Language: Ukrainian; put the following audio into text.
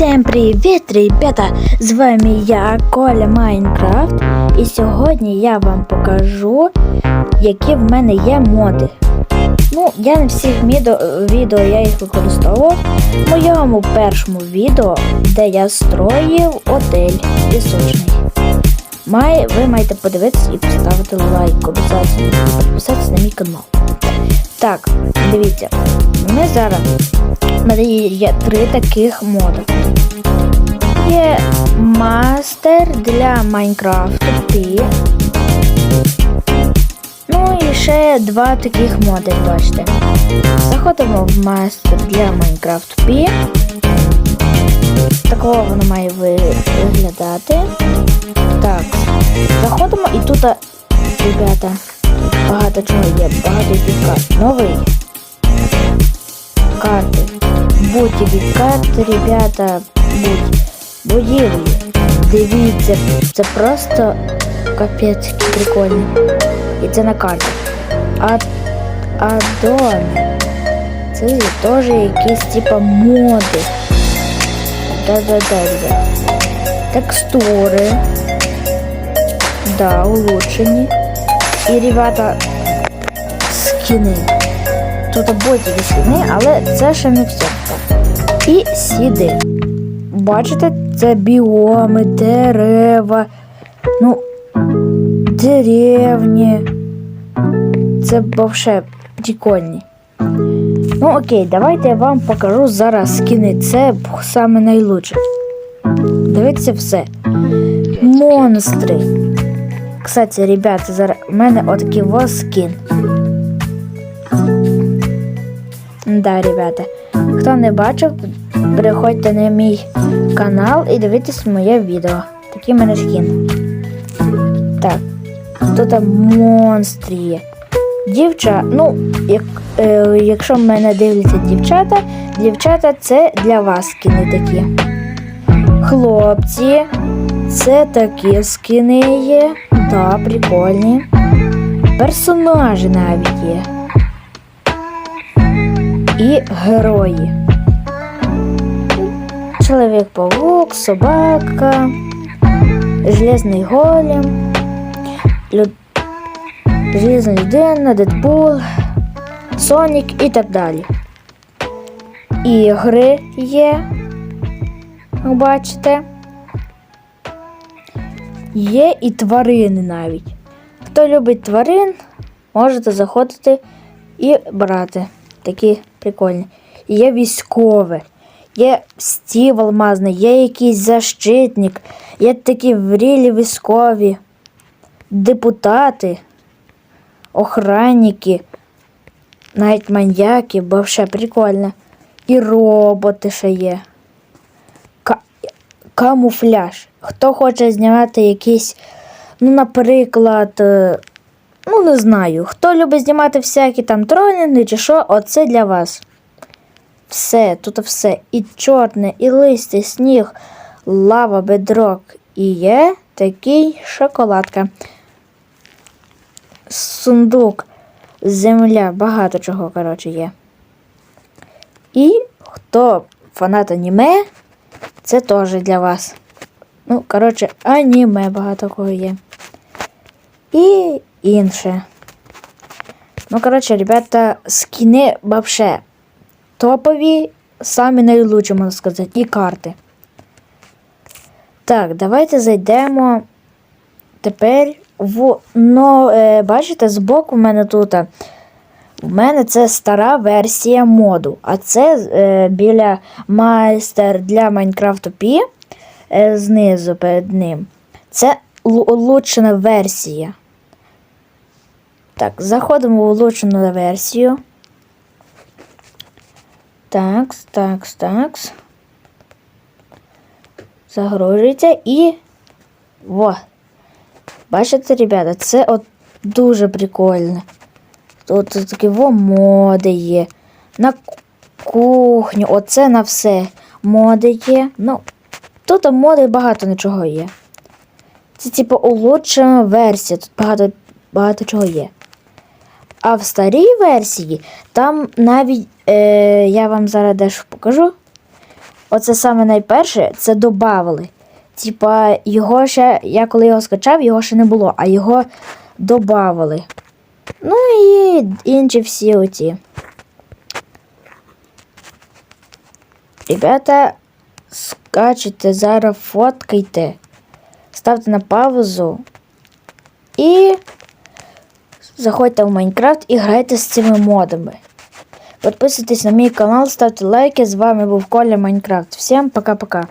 Всем привіт, ребята! З вами я, Коля Майнкрафт, і сьогодні я вам покажу, які в мене є моди. Ну, я не всіх відео, я їх використовував. В моєму першому відео, де я строїв отель пісочний. Має, ви маєте подивитися і поставити лайк, обов'язково підписатися на мій канал. Так, дивіться, ми зараз мене є три таких мода. Є мастер для Майнкрафту Пі. Ну і ще два таких моди, бачите. Заходимо в мастер для Майнкрафту Пі. Такого воно має виглядати. Так. Заходимо і тут, ребята, багато чого є, багато яких карт. Карти. Будь-які карти, ребята, будь будівлі. Дивіться, це просто капець які прикольні. І це на карті. А, а доми. Це теж якісь типа моди. Да-да-да, Текстури. Да, улучшені. І, ребята, скини. Тут будь-які але це ще не все. І сіди. Бачите, це біоми, дерева, ну, деревні. Це вообще прикольні. Ну окей, давайте я вам покажу зараз скини. Це саме найлучше. Дивіться все. Монстри. Кстати, ребята, зараз у мене отакий ось скін. Да, ребята. Хто не бачив, переходьте на мій канал і дивитесь моє відео. Такий мене скін. Так, тут монстри є. Дівча, ну, як, е, якщо мене дивляться дівчата, дівчата це для вас скини такі. Хлопці, це такі скини є. Да, прикольні. Персонажі навіть є. І герої. Чоловік-павук, собака, Железний голем, люд... Железна людина, Дедпул, Сонік і так далі. Ігри є, як бачите. Є і тварини навіть. Хто любить тварин, можете заходити і брати. Такі прикольні. Є військове, є стів алмазний, є якийсь защитник, є такі врілі військові, депутати, охранники, навіть маньяки, бо ще прикольно. І роботи ще є. Ка- камуфляж. Хто хоче знімати якийсь, ну, наприклад, е, не знаю, хто любить знімати всякі там тролінги чи що, оце для вас. Все, тут все. І чорне, і листя, і сніг, лава, бедрок. І є такий шоколадка. Сундук, земля, багато чого, коротше, є. І хто фанат аніме, це теж для вас. Ну, коротше, аніме багато кого є. І інше. Ну, коротше, ребята, скини вообще топові, самі найлучші, можна сказати, і карти. Так, давайте зайдемо тепер в. Ну, е, бачите, збоку в мене тут. У мене це стара версія моду. А це е, біля майстер для Майнкрафту Пі е, знизу перед ним. Це улучшена версія. Так, заходимо в улучшену версію. Такс, такс, такс. Загружується і. Во. Бачите, ребята, це от дуже прикольно. Тут такі во моди є. На кухню, оце на все. Моди є. Ну, тут моди багато нічого є. Це, типу, улучшена версія. Тут багато, багато чого є. А в старій версії там навіть е, я вам зараз дещо покажу. оце саме найперше, це додавали. Типа, його ще, я коли його скачав, його ще не було, а його додавали. Ну і інші всі оті. Ребята, скачете зараз, фоткайте, ставте на паузу і заходьте в Майнкрафт і грайте з цими модами. Підписуйтесь на мій канал, ставте лайки. З вами був Коля Майнкрафт. Всім пока-пока.